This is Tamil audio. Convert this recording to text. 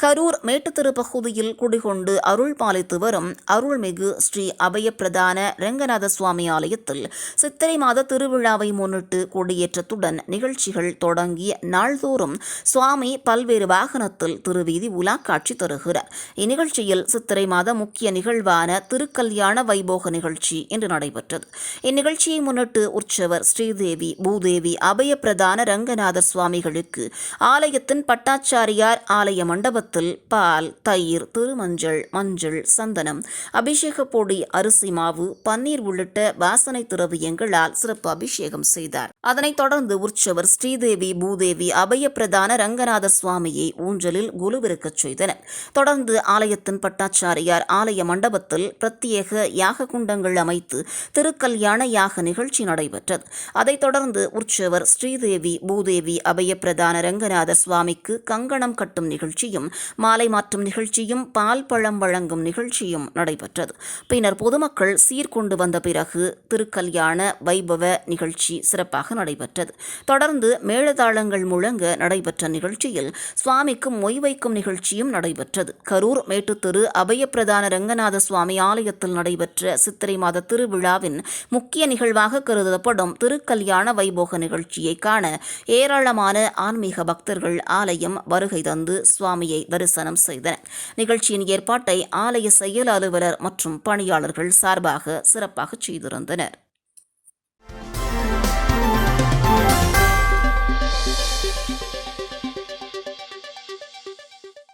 கரூர் மேட்டுத்தெரு பகுதியில் குடிகொண்டு அருள் பாலித்து வரும் அருள்மிகு ஸ்ரீ அபயப்பிரதான ரங்கநாத சுவாமி ஆலயத்தில் சித்திரை மாத திருவிழாவை முன்னிட்டு கொடியேற்றத்துடன் நிகழ்ச்சிகள் தொடங்கிய நாள்தோறும் சுவாமி பல்வேறு வாகனத்தில் திருவீதி உலா காட்சி தருகிறார். இந்நிகழ்ச்சியில் சித்திரை மாத முக்கிய நிகழ்வான திருக்கல்யாண வைபோக நிகழ்ச்சி இன்று நடைபெற்றது. இந்நிகழ்ச்சியை முன்னிட்டு உற்சவர் ஸ்ரீதேவி பூதேவி அபயப்பிரதான ரங்கநாதர் சுவாமிகளுக்கு ஆலயத்தின் பட்டாச்சாரியார் ஆலய மண்டபத்தில் பால் தயிர் திருமஞ்சள் மஞ்சள் சந்தனம் அபிஷேக பொடி அரிசி மாவு பன்னீர் உள்ளிட்ட வாசனை திரவியங்களால் சிறப்பு அபிஷேகம் செய்தார். அதனைத் தொடர்ந்து உற்சவர் ஸ்ரீதேவி பூதேவி அபயப்பிரதான ரங்கநாத சுவாமியை ஊஞ்சலில் குலுவிருக்கச் செய்தனர். தொடர்ந்து ஆலயத்தின் பட்டாச்சாரியார் ஆலய மண்டபத்தில் பிரத்யேக யாக குண்டங்கள் அமைத்து திருக்கல்யாண யாக நிகழ்ச்சி நடைபெற்றது. அதைத் தொடர்ந்து உற்சவர் ஸ்ரீதேவி பூதேவி அபயப்பிரதான ரங்கநாத சுவாமிக்கு கங்கணம் கட்டும் நிகழ்ச்சியும் மாலை மாற்றும் நிகழ்ச்சியும் பால் பழம் வழங்கும் நிகழ்ச்சியும் நடைபெற்றது. பின்னர் பொதுமக்கள் சீர்கொண்டு வந்த பிறகு திருக்கல்யாண வைபவ நிகழ்ச்சி சிறப்பாக நடைபெற்றது. தொடர்ந்து மேளதாளங்கள் முழங்க நடைபெற்ற நிகழ்ச்சியில் சுவாமிக்கு மொய் வைக்கும் நிகழ்ச்சியும் நடைபெற்றது. கரூர் மேட்டுத்தெரு அபயப்பிரதான ரங்கநாத சுவாமி ஆலயத்தில் நடைபெற்ற சித்திரை மாத திருவிழாவின் முக்கிய நிகழ்வாக கருதப்படும் திருக்கல்யாண வைபோக நிகழ்ச்சியை காண ஏராளமான ஆன்மீக பக்தர்கள் ஆலயம் வருகை தந்து சுவாமியை தரிசனம் செய்தனர். நிகழ்ச்சியின் ஏற்பாட்டை ஆலய செயல் அலுவலர் மற்றும் பணியாளர்கள் சார்பாக சிறப்பாக செய்திருந்தனர்.